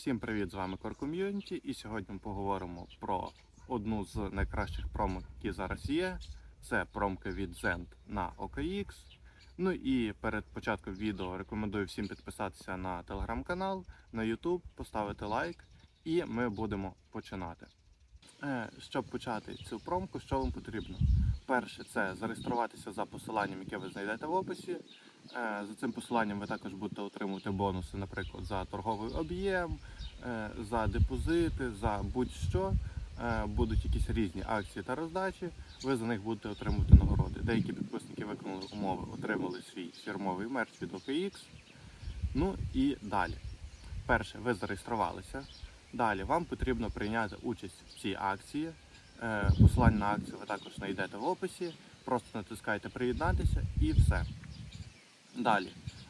Всім привіт! З вами Community і сьогодні ми поговоримо про одну з найкращих промок, які зараз є. Це промки від Zend на OKX. Ну і перед початком відео рекомендую всім підписатися на телеграм-канал, на YouTube, поставити лайк, і ми будемо починати. Е, Щоб почати цю промку, що вам потрібно? Перше, це зареєструватися за посиланням, яке ви знайдете в описі. Е, За цим посиланням ви також будете отримувати бонуси, наприклад, за торговий об'єм, е, за депозити, за будь-що. Е, Будуть якісь різні акції та роздачі. Ви за них будете отримувати нагороди. Деякі підписники виконали умови, отримали свій фірмовий мерч від OKX. Ну і далі. Перше, ви зареєструвалися. Далі вам потрібно прийняти участь в цій акції. Посилання на акцію ви також знайдете в описі. Просто натискайте приєднатися і все. Далі.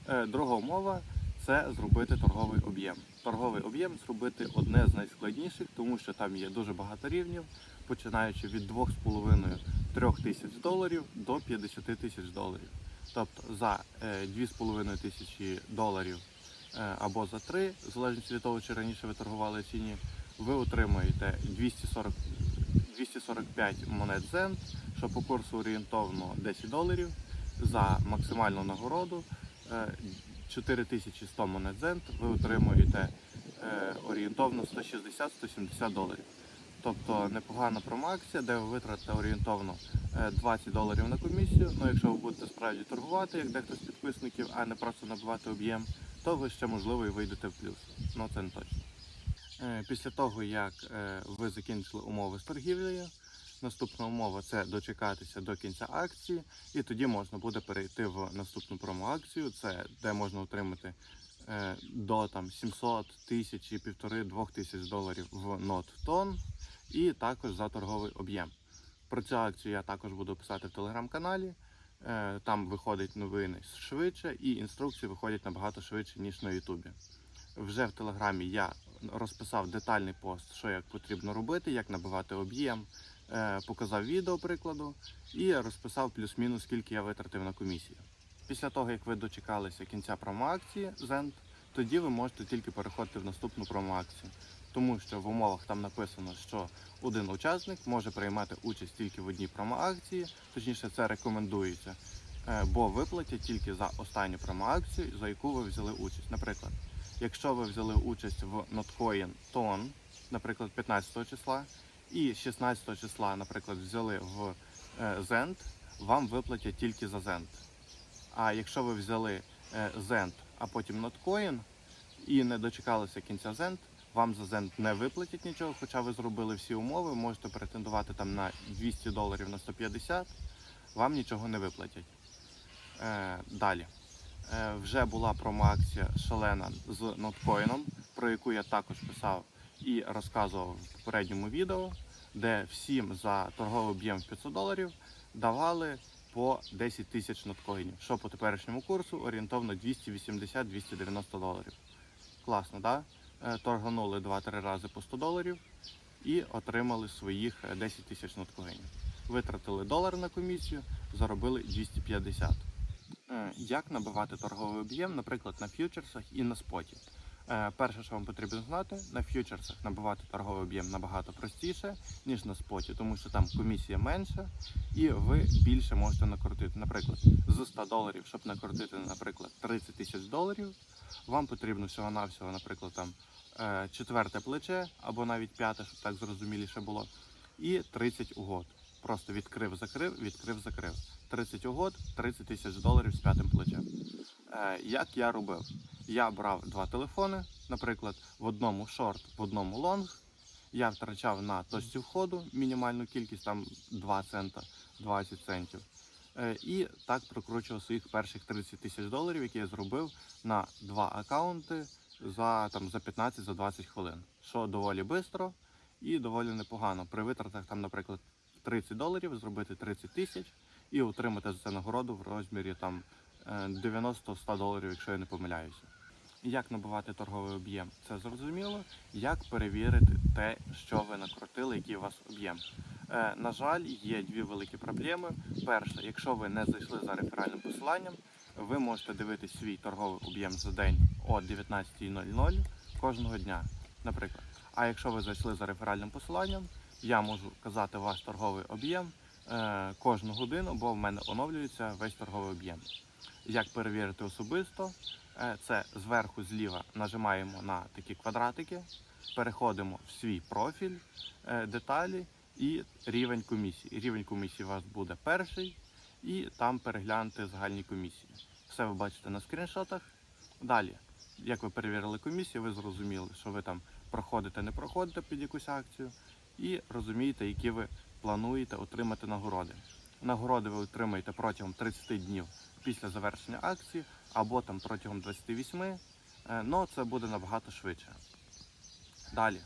Е, Друга умова це зробити торговий об'єм. Торговий об'єм зробити одне з найскладніших, тому що там є дуже багато рівнів, починаючи від 2,5-3 тисяч доларів до 50 тисяч доларів. Тобто за е, 2,5 тисячі доларів е, або за 3, в залежності від того, чи раніше ви торгували чи ні, ви отримаєте 240, 245 монет Zen, що по курсу орієнтовно 10 доларів. За максимальну нагороду е, 4100 монет Zen ви отримуєте е, орієнтовно 160-170 доларів. Тобто непогана промоакція, де ви витратите орієнтовно е, 20 доларів на комісію. Ну, якщо ви будете справді торгувати, як дехто з підписників, а не просто набивати об'єм, то ви ще можливо і вийдете в плюс. Ну це не точно. Е, Після того, як е, ви закінчили умови з торгівлею, наступна умова це дочекатися до кінця акції, і тоді можна буде перейти в наступну промоакцію, це де можна отримати е, до там 700 тисяч, півтори двох тисяч доларів в нот тон, і також за торговий об'єм. Про цю акцію я також буду писати в телеграм-каналі. Е, Там виходять новини швидше, і інструкції виходять набагато швидше, ніж на Ютубі. Вже в телеграмі я розписав детальний пост, що як потрібно робити, як набивати об'єм, показав відео прикладу і розписав плюс-мінус, скільки я витратив на комісію. Після того, як ви дочекалися кінця промоакції Zend, тоді ви можете тільки переходити в наступну промоакцію. Тому що в умовах там написано, що один учасник може приймати участь тільки в одній промоакції, точніше це рекомендується, е, бо виплатять тільки за останню промоакцію, за яку ви взяли участь. Наприклад, якщо ви взяли участь в Notcoin TON, наприклад, 15 числа, і 16 числа, наприклад, взяли в Zend, вам виплатять тільки за Zend. А якщо ви взяли Zend, а потім Notcoin і не дочекалися кінця Zend, вам за Zend не виплатять нічого, хоча ви зробили всі умови, можете претендувати там на 200 доларів на 150, вам нічого не виплатять. Е, далі. Е, вже була промоакція шалена з ноткоїном, про яку я також писав і розказував в попередньому відео, де всім за торговий об'єм в 500 доларів давали по 10 тисяч ноткоїнів, що по теперішньому курсу орієнтовно 280-290 доларів. Класно, да? Е, Торганули 2-3 рази по 100 доларів і отримали своїх е, 10 тисяч ноткоїнів. Витратили долар на комісію, заробили 250. Е, Як набивати торговий об'єм, наприклад, на ф'ючерсах і на споті? Е, Перше, що вам потрібно знати, на ф'ючерсах набивати торговий об'єм набагато простіше, ніж на споті, тому що там комісія менша і ви більше можете накрутити. Наприклад, з 100 доларів, щоб накрутити, наприклад, 30 тисяч доларів, вам потрібно всього-навсього, наприклад, там е, четверте плече або навіть п'яте, щоб так зрозуміліше було, і 30 угод. Просто відкрив, закрив, відкрив, закрив. 30 угод, 30 тисяч доларів з п'ятим плечем. Е, як я робив? Я брав два телефони, наприклад, в одному шорт, в одному лонг. Я втрачав на точці входу мінімальну кількість, там 2 цента, 20 центів. Е, І так прокручував своїх перших 30 тисяч доларів, які я зробив на два акаунти за, там, за 15-20 хвилин. Що доволі швидко і доволі непогано. При витратах, там, наприклад, 30 доларів зробити 30 тисяч і отримати за це нагороду в розмірі там е, 90-100 доларів, якщо я не помиляюся. Як набувати торговий об'єм? Це зрозуміло. Як перевірити те, що ви накрутили, який у вас об'єм? Е, на жаль, є дві великі проблеми. Перша, якщо ви не зайшли за реферальним посиланням, ви можете дивитись свій торговий об'єм за день о 19.00 кожного дня. наприклад. А якщо ви зайшли за реферальним посиланням, я можу казати ваш торговий об'єм е, кожну годину, бо в мене оновлюється весь торговий об'єм. Як перевірити особисто? Е, Це зверху зліва нажимаємо на такі квадратики, переходимо в свій профіль, е, деталі і рівень комісії. Рівень комісії у вас буде перший, і там переглянути загальні комісії. Все ви бачите на скріншотах. Далі, як ви перевірили комісію, ви зрозуміли, що ви там проходите, не проходите під якусь акцію, і розумієте, які ви плануєте отримати нагороди. Нагороди ви отримаєте протягом 30 днів після завершення акції, або там протягом 28, але це буде набагато швидше. Далі,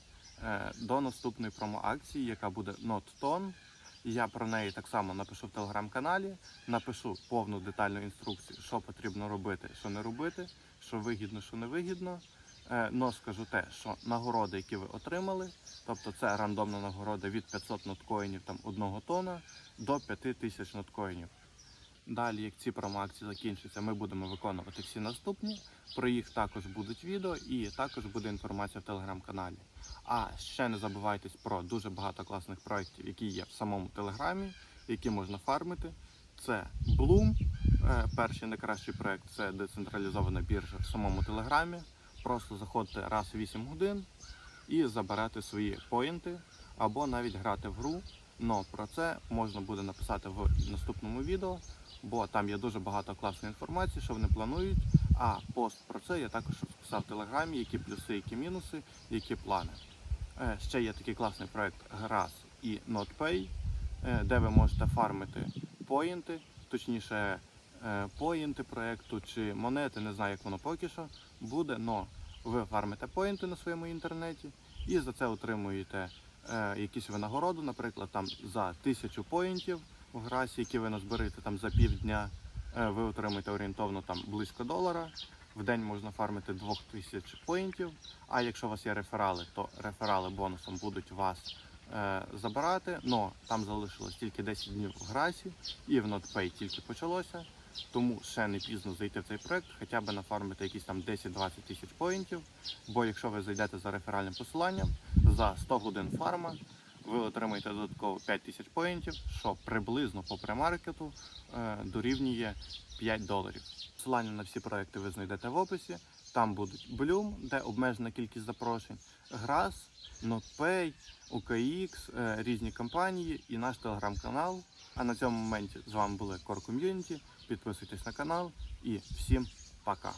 е, до наступної промо-акції, яка буде NotTon, я про неї так само напишу в телеграм-каналі, напишу повну детальну інструкцію, що потрібно робити, що не робити, що вигідно, що не вигідно. Е, Но скажу те, що нагороди, які ви отримали, тобто це рандомна нагорода від 500 ноткоїнів там 1 тона до 5000 ноткоїнів. Далі, як ці промоакції закінчаться, ми будемо виконувати всі наступні. Про їх також будуть відео і також буде інформація в телеграм-каналі. А ще не забувайтесь про дуже багато класних проєктів, які є в самому телеграмі, які можна фармити. Це Bloom. Е, Перший найкращий проєкт це децентралізована біржа в самому телеграмі. Просто заходьте раз в 8 годин і забирати свої поінти або навіть грати в гру. Но про це можна буде написати в наступному відео, бо там є дуже багато класної інформації, що вони планують. А пост про це я також розписав в телеграмі, які плюси, які мінуси, які плани. Е, Ще є такий класний проект Грас і NotPay, е, де ви можете фармити поінти, точніше е, поінти проекту чи монети, не знаю, як воно поки що буде, но ви фармите поінти на своєму інтернеті і за це отримуєте якісь винагороду, наприклад, там за тисячу поінтів в грасі, які ви назберете там за півдня, е, ви отримаєте орієнтовно там близько долара. В день можна фармити 2000 поінтів. А якщо у вас є реферали, то реферали бонусом будуть вас е, забирати. Но там залишилось тільки 10 днів в грасі, і в NotPay тільки почалося. Тому ще не пізно зайти в цей проект, хоча б нафармити якісь там 10-20 тисяч поінтів. Бо якщо ви зайдете за реферальним посиланням, за 100 годин фарма ви отримаєте додатково 5 тисяч поінтів, що приблизно по премаркету е, дорівнює 5 доларів. Посилання на всі проекти ви знайдете в описі. Там будуть Bloom, де обмежена кількість запрошень, Gras, NotPay, OKX, різні компанії і наш телеграм-канал. А на цьому моменті з вами були Core Community. Підписуйтесь на канал і всім пока.